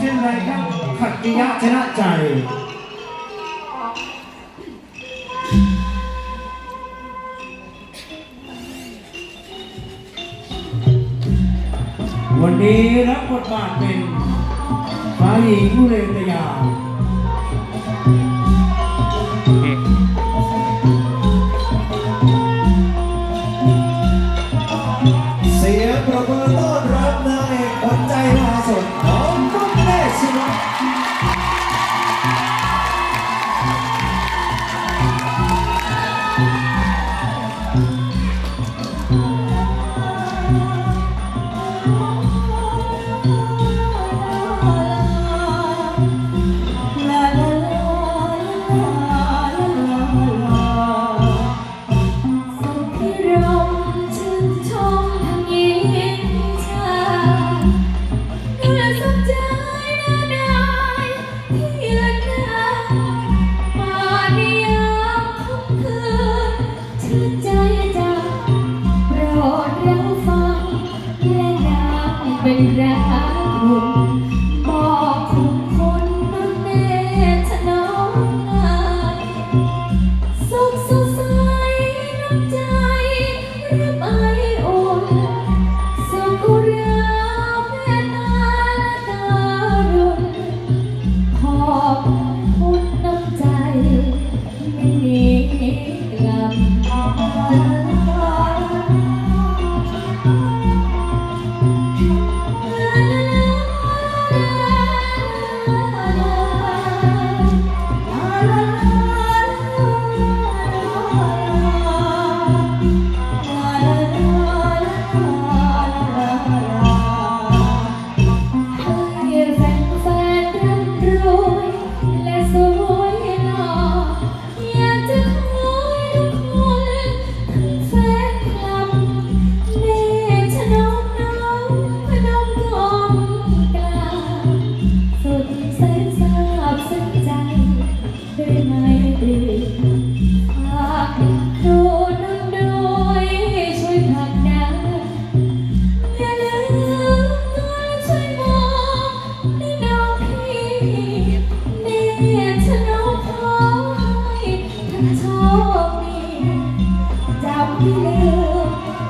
เช่นไรครับขักกิยะชนะใจ วันนี้รับบทบาทเป็นฟ้าหญิงผู้เลตยา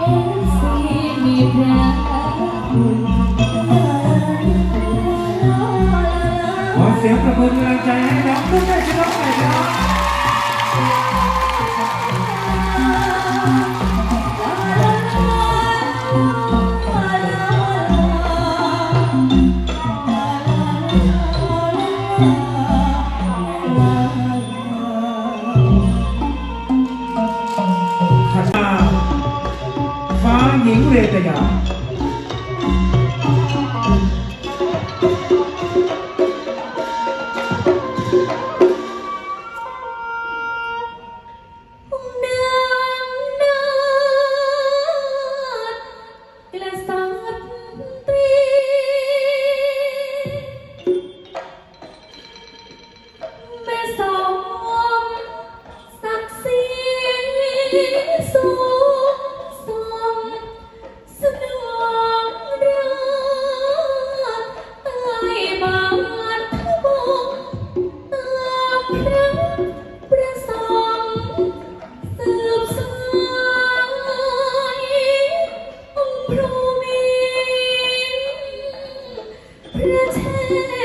home. Hallelujah. pretend